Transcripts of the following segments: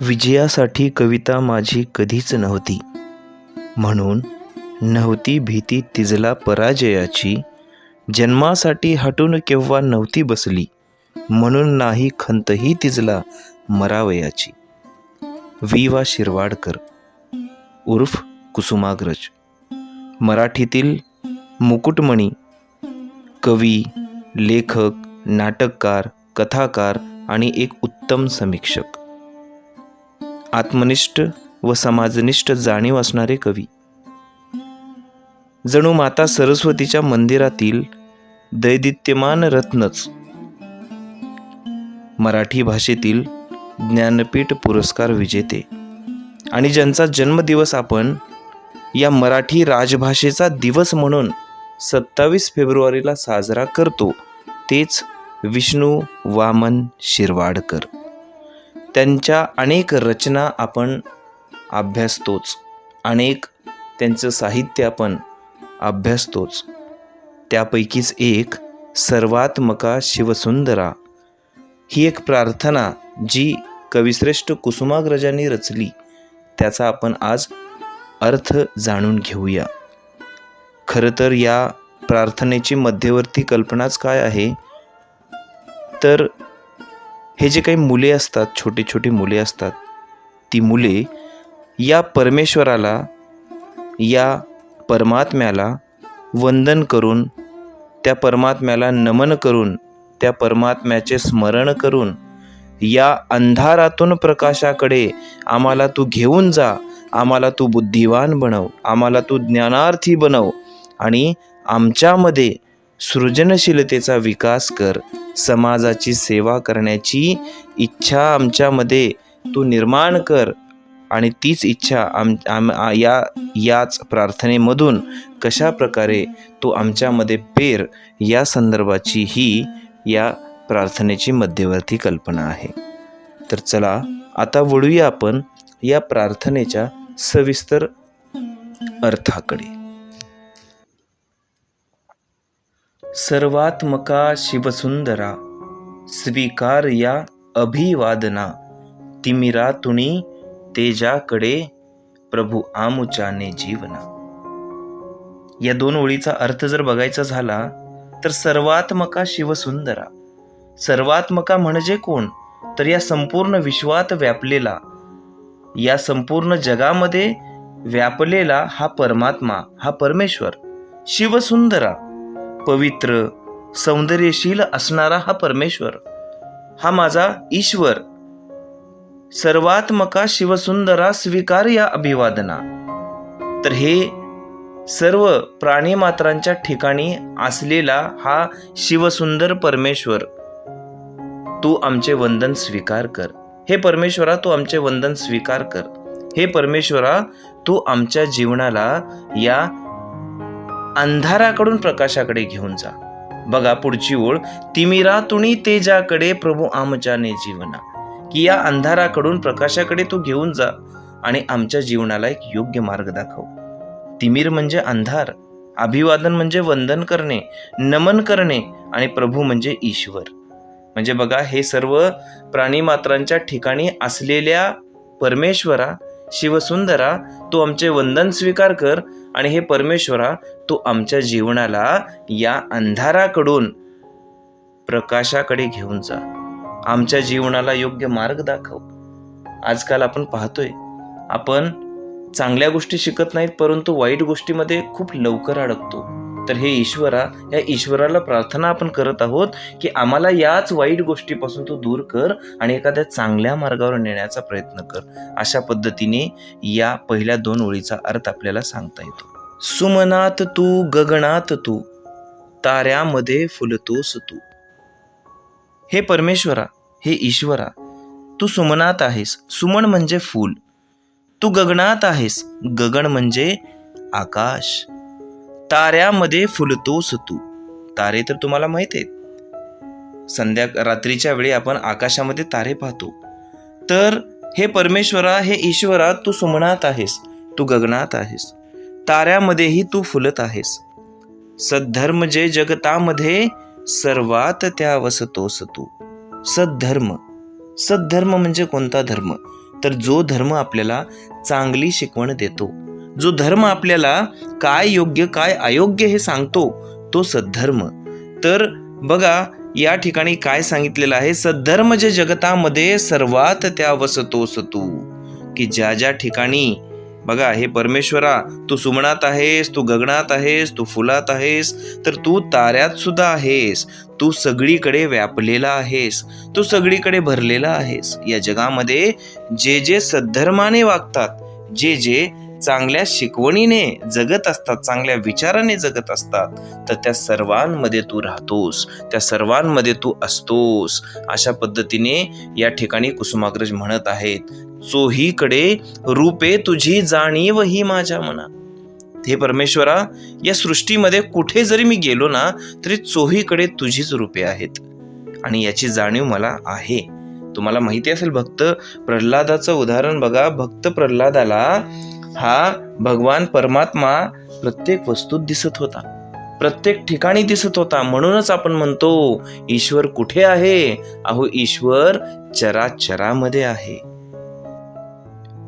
विजयासाठी कविता माझी कधीच नव्हती. म्हणून नव्हती भीती तिजला पराजयाची. जन्मासाठी हटून केव्हा नव्हती बसली म्हणून नाही खंतही तिजला मरावयाची. वि वा. शिरवाडकर उर्फ कुसुमाग्रज मराठीतील मुकुटमणी कवी लेखक नाटककार कथाकार आणि एक उत्तम समीक्षक. आत्मनिष्ठ व समाजनिष्ठ जाणीव असणारे कवी. जणू माता सरस्वतीच्या मंदिरातील दैदित्यमान रत्नच. मराठी भाषेतील ज्ञानपीठ पुरस्कार विजेते. आणि ज्यांचा जन्मदिवस आपण या मराठी राजभाषेचा दिवस म्हणून सत्तावीस फेब्रुवारीला साजरा करतो तेच विष्णू वामन शिरवाडकर. त्यांच्या अनेक रचना आपण अभ्यासतोच. अनेक त्यांचं साहित्य आपण अभ्यासतोच. त्यापैकीच एक सर्वात्मका शिवसुंदरा. ही एक प्रार्थना जी कविश्रेष्ठ कुसुमाग्रजांनी रचली त्याचा आपण आज अर्थ जाणून घेऊया. खरं तर या प्रार्थनेची मध्यवर्ती कल्पनाच काय आहे? तर हे जे काही मुले असतात छोटी छोटी मुले असतात ती मुले या परमेश्वराला या परमात्म्याला वंदन करून त्या परमात्म्याला नमन करून त्या परमात्म्याचे स्मरण करून या अंधारातून प्रकाशाकडे आम्हाला तू घेऊन जा आम्हाला तू बुद्धिवान बनव आम्हाला तू ज्ञानार्थी बनव आणि आमच्यामध्ये सृजनशीलतेचा विकास कर. समाजाची सेवा करण्याची इच्छा आमच्यामध्ये तू निर्माण कर. आणि तीच इच्छा आम आम या याच प्रार्थनेमधून कशा प्रकारे तू आमच्यामध्ये पेर या संदर्भाची ही या प्रार्थनेची मध्यवर्ती कल्पना आहे. तर चला आता वळूया आपण या प्रार्थनेच्या सविस्तर अर्थाकडे. सर्वात्मका शिवसुंदरा स्वीकार या अभिवादना तिमिरातुणी तेजाकडे प्रभू आमुचाने जीवना. या दोन ओळीचा अर्थ जर बघायचा झाला तर सर्वात्मका शिवसुंदरा. सर्वात्मका म्हणजे कोण? तर या संपूर्ण विश्वात व्यापलेला या संपूर्ण जगामध्ये व्यापलेला हा परमात्मा हा परमेश्वर शिवसुंदरा. पवित्र सौंदर्यशील असणारा हा परमेश्वर. हा माझा ईश्वर. सर्वात्मका शिवसुंदरा स्वीकार या अभिवादना. तर हे सर्व प्राणीमात्रांच्या ठिकाणी असलेला हा शिवसुंदर परमेश्वर तू आमचे वंदन स्वीकार कर. हे परमेश्वरा तू आमचे वंदन स्वीकार कर. हे परमेश्वरा तू आमच्या जीवनाला या अंधाराकडून प्रकाशाकडे घेऊन जा. बघा पुढची ओळ. तिमिरा तुणी तेजाकडे प्रभू आमच्याने जीवना. की या अंधाराकडून प्रकाशाकडे तू घेऊन जा आणि आमच्या जीवनाला एक योग्य मार्ग दाखव. तिमीर म्हणजे अंधार. अभिवादन म्हणजे वंदन करणे नमन करणे आणि प्रभू म्हणजे ईश्वर. म्हणजे बघा हे सर्व प्राणीमात्रांच्या ठिकाणी असलेल्या परमेश्वरा शिवसुंदरा तू आमचे वंदन स्वीकार कर आणि हे परमेश्वरा तू आमच्या जीवनाला या अंधाराकडून प्रकाशाकडे घेऊन जा. आमच्या जीवनाला योग्य मार्ग दाखव. आजकाल आपण पाहतोय आपण चांगल्या गोष्टी शिकत नाहीत परंतु वाईट गोष्टीमध्ये खूप लवकर अडकतो. तर हे ईश्वरा या ईश्वराला प्रार्थना आपण करत आहोत की आम्हाला याच वाईट गोष्टीपासून तू दूर कर आणि एखाद्या चांगल्या मार्गावर नेण्याचा प्रयत्न कर. अशा पद्धतीने या पहिल्या दोन ओळीचा अर्थ आपल्याला सांगता येतो. सुमनात तू गगनात तू ताऱ्यामध्ये फुलतोस तू. हे परमेश्वरा हे ईश्वरा तू सुमनात आहेस. सुमन म्हणजे फूल. तू गगनात आहेस. गगन म्हणजे आकाश. ताऱ्यामध्ये फुलतोस तू तारे तर तुम्हाला माहीत आहेत. संध्या रात्रीच्या वेळी आपण आकाशामध्ये तारे पाहतो. तर हे परमेश्वरा हे ईश्वरा तू सुमणात आहेस तू गगनात आहेस. ताऱ्यामध्येही तू फुलत आहेस. सद्धर्म जे जगतामध्ये सर्वात त्या वसतोस तू सद्धर्म. सद्धर्म म्हणजे कोणता धर्म? तर जो धर्म आपल्याला चांगली शिकवण देतो. जो धर्म आपल्याला काय योग्य काय अयोग्य हे सांगतो तो सद्धर्म. तर बघा या ठिकाणी काय सांगितलेलं आहे? सद्धर्म जे जगतामध्ये सर्वात त्या वसतोस तू की ज्या ज्या ठिकाणी बघा हे परमेश्वरा तू सुमनात आहेस तू गगनात आहेस तू फुलात आहेस तर तू ताऱ्यात सुद्धा आहेस. तू सगळीकडे व्यापलेला आहेस. तू सगळीकडे भरलेला आहेस. या जगामध्ये जे जे सद्धर्माने वागतात जे जे चांगल्या शिकवणीने जगत असतात चांगल्या विचाराने जगत असतात. तर त्या सर्वांमध्ये तू राहतोस त्या सर्वांमध्ये तू असतोस. अशा पद्धतीने या ठिकाणी कुसुमाग्रज म्हणत आहेत चोहीकडे रूपे तुझी जाणीव ही माझ्या मना. हे परमेश्वरा या सृष्टीमध्ये कुठे जरी मी गेलो ना तरी चोहीकडे तुझीच रूपे आहेत. आणि याची जाणीव मला आहे. तुम्हाला माहिती असेल भक्त प्रल्हादाचं उदाहरण बघा. भक्त प्रल्हादाला हा भगवान परमात्मा प्रत्येक वस्तूत दिसत होता. प्रत्येक ठिकाणी दिसत होता म्हणूनच आपण म्हणतो ईश्वर कुठे आहे? अहो ईश्वर चराचरामध्ये आहे.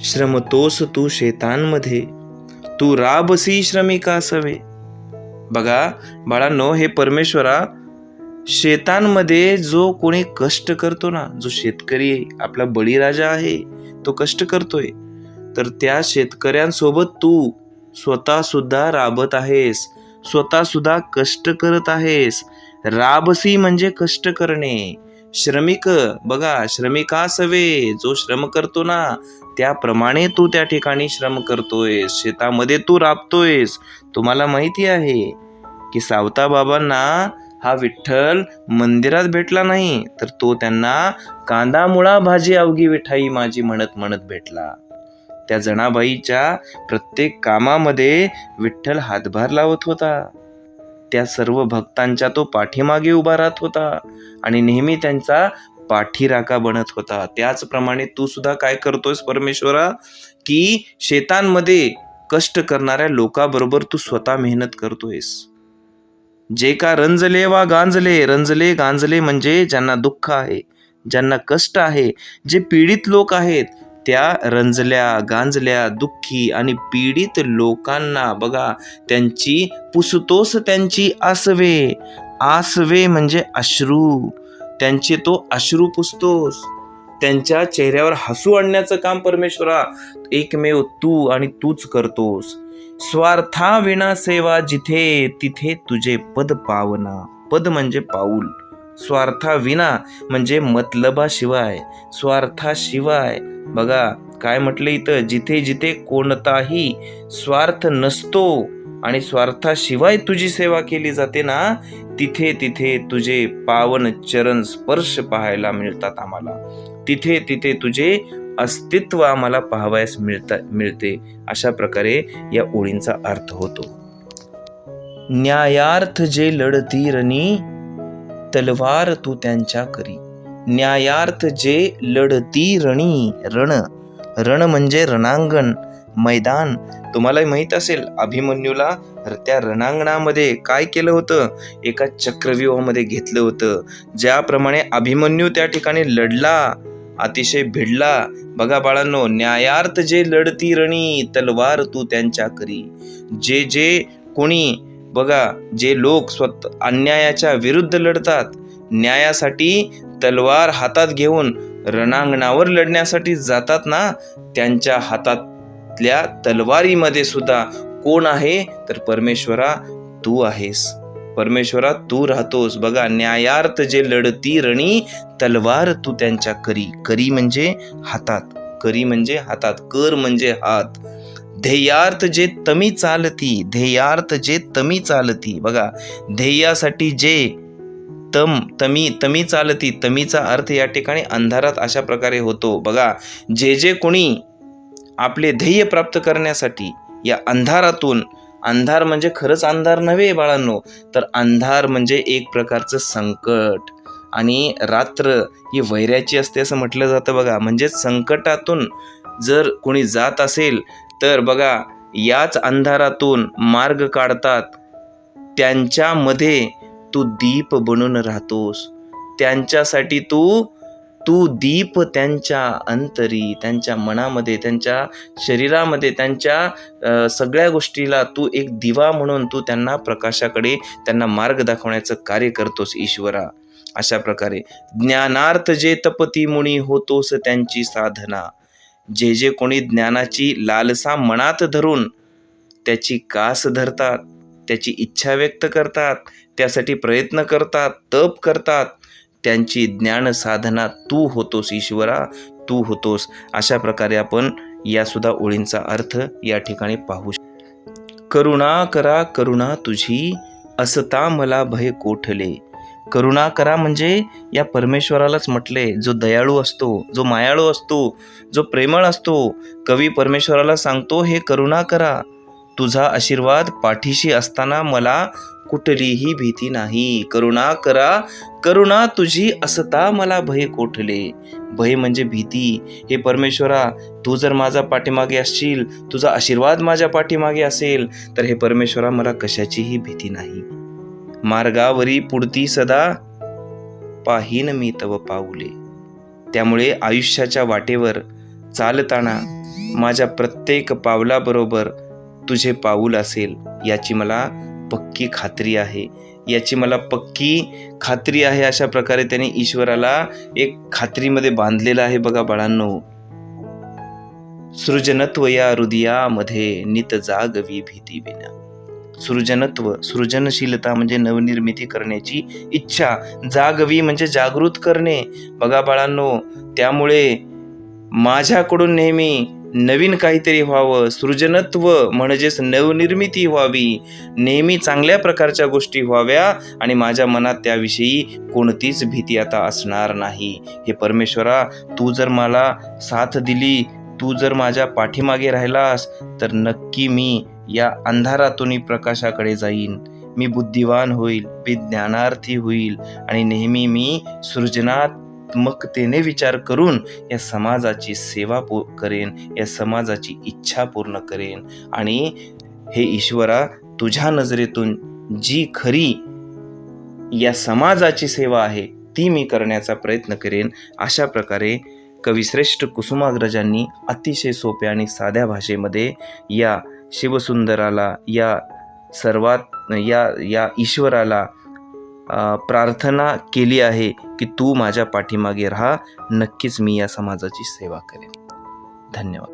श्रमतोस तू शेतांमध्ये तू राबसी श्रमिका सवे बघा बाळांनो हे परमेश्वरा शेतांमध्ये जो कोणी कष्ट करतो ना जो शेतकरी आपला बळीराजा आहे तो कष्ट करतोय. तर त्या शेतकऱ्यांसोबत तू स्वतः सुद्धा राबत आहेस. स्वतः सुद्धा कष्ट करत आहेस. राबसी म्हणजे कष्ट करणे. श्रमिक बघा श्रमिका सवे जो श्रम करतो ना त्याप्रमाणे तू त्या ठिकाणी श्रम करतोयस. शेतामध्ये तू राबतोयस. तुम्हाला माहिती आहे की सावता बाबांना हा विठ्ठल मंदिरात भेटला नाही तर तो त्यांना कांदा मुळा भाजी अवघी विठाई माझी म्हणत म्हणत भेटला. त्या जणाबाईच्या प्रत्येक कामामध्ये विठ्ठल हातभार लावत होता. त्या सर्व भक्तांच्या तो पाठीमागे उभा राहत होता आणि नेहमी त्यांचा पाठीराका बनत होता. त्याचप्रमाणे तू सुद्धा काय करतोयस परमेश्वरा? की शेतांमध्ये कष्ट करणाऱ्या लोकांबरोबर तू स्वतः मेहनत करतोयस. जे का रंजले वा गांजले रंजले गांजले म्हणजे ज्यांना दुःख आहे ज्यांना कष्ट आहे जे पीडित लोक आहेत त्या रंजल्या गांजल्या दुःखी आणि पीडित लोकांना बघा त्यांची पुसतोस त्यांची आसवे. आसवे म्हणजे अश्रू. त्यांचे तो अश्रू पुसतोस. त्यांच्या चेहऱ्यावर हसू आणण्याचं काम परमेश्वरा एकमेव तू आणि तूच करतोस. स्वार्था विना सेवा जिथे तिथे तुझे पद पावना. पद म्हणजे पाऊल. स्वार्था विना म्हणजे मतलबाशिवाय स्वार्थाशिवाय. बघा काय म्हटलं इथं? जिथे जिथे कोणताही स्वार्थ नसतो आणि स्वार्थाशिवाय तुझी सेवा केली जाते ना तिथे तिथे तुझे पावन चरण स्पर्श पाहायला मिळतात आम्हाला. तिथे तिथे तुझे अस्तित्व आम्हाला पाहावयास मिळता मिळते. अशा प्रकारे या ओळींचा अर्थ होतो. न्यायार्थ जे लढती रणी तलवार तू त्यांच्या करी. न्यायार्थ जे लढती रणी रण. रण म्हणजे रणांगण मैदान. तुम्हालाही माहीत असेल अभिमन्यूला त्या रणांगणामध्ये काय केलं होतं? एका चक्रव्यूहामध्ये घेतलं होतं. ज्याप्रमाणे अभिमन्यू त्या ठिकाणी लढला अतिशय भिडला. बघा बाळांनो न्यायार्थ जे लढती रणी तलवार तू त्यांच्या करी. जे जे कोणी बघा जे लोक स्वत अन्यायाच्या विरुद्ध लढतात न्यायासाठी तलवार हातात घेऊन रणांगणावर लढण्यासाठी जातात ना त्यांच्या हातातल्या तलवारीमध्ये सुद्धा कोण आहे? तर परमेश्वरा तू आहेस. परमेश्वरा तू राहतोस. बघा न्यायार्थ जे लढती रणी तलवार तू त्यांच्या करी. करी म्हणजे हातात. करी म्हणजे हातात. कर म्हणजे हात. ध्येयार्थ जे तमी चालती ध्येयार्थ जे तमी चालती. बघा ध्येयासाठी जे तम तमी तमी चालती तमीचा अर्थ या ठिकाणी अंधारात अशा प्रकारे होतो. बघा जे जे कोणी आपले ध्येय प्राप्त करण्यासाठी या अंधारातून अंधार म्हणजे खरंच अंधार नव्हे बाळांनो तर अंधार म्हणजे एक प्रकारचं संकट. आणि रात्र ही वैऱ्याची असते असं म्हटलं जातं बघा. म्हणजे संकटातून जर कोणी जात असेल तर बघा याच अंधारातून मार्ग काढतात. त्यांच्यामध्ये तू दीप बनून राहतोस. त्यांच्यासाठी तू तू दीप त्यांच्या अंतरी त्यांच्या मनामध्ये त्यांच्या शरीरामध्ये त्यांच्या सगळ्या गोष्टीला तू एक दिवा म्हणून तू त्यांना प्रकाशाकडे त्यांना मार्ग दाखवण्याचं कार्य करतोस ईश्वरा. अशा प्रकारे ज्ञानार्थ जे तपती मुनी होतोस त्यांची साधना. जे जे कोणी ज्ञानाची लालसा मनात धरून त्याची कास धरतात त्याची इच्छा व्यक्त करतात त्यासाठी प्रयत्न करतात तप करतात त्यांची ज्ञान साधना तू होतोस ईश्वरा तू होतोस. अशा प्रकारे आपण यासुद्धा ओळींचा अर्थ या ठिकाणी पाहू करुणा करा करुणा तुझी असता मला भय कोठले. करुणा करा म्हणजे या परमेश्वरालाच म्हटले जो दयाळू असतो जो मायाळू असतो जो प्रेमळ असतो कवी परमेश्वराला सांगतो हे करुणा करा. तुझा आशीर्वाद पाठीशी असताना मला कुठलीही भीती नाही. करुणा करा. करुणा तुझी असता मला भय कोठले? भय म्हणजे भीती. हे परमेश्वरा तू जर माझा पाठीमागे असशील तुझा आशीर्वाद माझ्या पाठीमागे असेल तर हे परमेश्वरा मला कशाचीही भीती नाही. मार्गावरी पुढती सदा पाहीन मी तव पाऊले. त्यामुळे आयुष्याच्या वाटेवर चालताना माझ्या प्रत्येक पावलाबरोबर तुझे पाऊल असेल याची मला पक्की खात्री आहे. याची मला पक्की खात्री आहे अशा प्रकारे त्याने ईश्वराला एक खात्रीमध्ये बांधलेलं आहे बघा बाळांनो. सृजनत्व या हृदयामध्ये नित जागवी भीती विना. सृजनत्व सृजनशीलता म्हणजे नवनिर्मिती करण्याची इच्छा. जागवी म्हणजे जागृत करणे. बघा बाळांनो त्यामुळे माझ्याकडून नेहमी नवीन काहीतरी व्हावं. सृजनत्व म्हणजेच नवनिर्मिती व्हावी. नेहमी चांगल्या प्रकारच्या गोष्टी व्हाव्या आणि माझ्या मनात त्याविषयी कोणतीच भीती आता असणार नाही. हे परमेश्वरा तू जर मला साथ दिली तू जर माझ्या पाठीमागे राहिलास तर नक्की मी या अंधारातून प्रकाशाकडे जाईन. मी बुद्धिवान होईल मी ज्ञानार्थी होईल आणि नेहमी मी सृजनात्मकतेने विचार करून या समाजाची सेवा पू करेन या समाजाची इच्छा पूर्ण करेन. आणि हे ईश्वरा तुझ्या नजरेतून जी खरी या समाजाची सेवा आहे ती मी करण्याचा प्रयत्न करेन. अशा प्रकारे कविश्रेष्ठ कुसुमाग्रजांनी अतिशय सोप्या आणि साध्या भाषेमध्ये या शिवसुंदराला या सर्वात या या ईश्वराला प्रार्थना केली आहे की तू माझ्या पाठीमागे राहा. नक्कीच मी या समाजाची सेवा करेन. धन्यवाद.